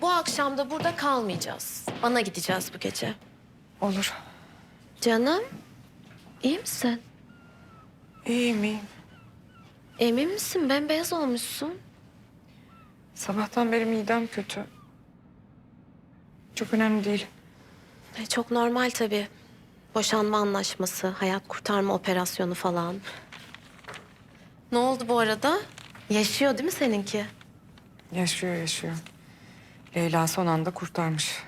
bu akşam da burada kalmayacağız. Bana gideceğiz bu gece. Olur. Canım, iyi misin? İyiyim iyiyim. Emin misin? Bembeyaz olmuşsun. Sabahtan beri midem kötü. Çok önemli değil. E, çok normal tabii. Boşanma anlaşması, hayat kurtarma operasyonu falan. Ne oldu bu arada? Yaşıyor değil mi seninki? Yaşıyor yaşıyor. Leyla son anda kurtarmış.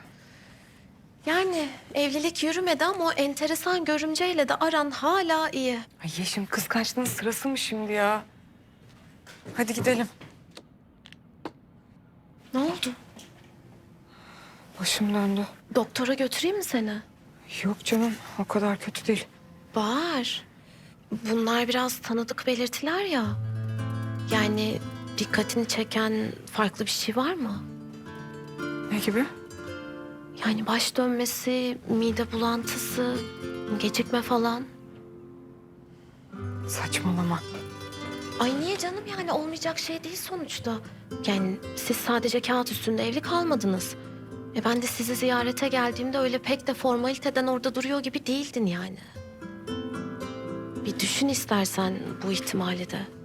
Yani evlilik yürümedi ama o enteresan görümceyle de aran hala iyi. Ay Yeşim kıskançlığın sırası mı şimdi ya? Hadi gidelim. Ne oldu? Başım döndü. Doktora götüreyim mi seni? Yok canım o kadar kötü değil. Var. Bunlar biraz tanıdık belirtiler ya. Yani dikkatini çeken farklı bir şey var mı? Ne gibi? Yani baş dönmesi, mide bulantısı, gecikme falan. Saçmalama. Ay niye canım yani olmayacak şey değil sonuçta. Yani siz sadece kağıt üstünde evli kalmadınız. E ben de sizi ziyarete geldiğimde öyle pek de formaliteden orada duruyor gibi değildin yani. Bir düşün istersen bu ihtimali de.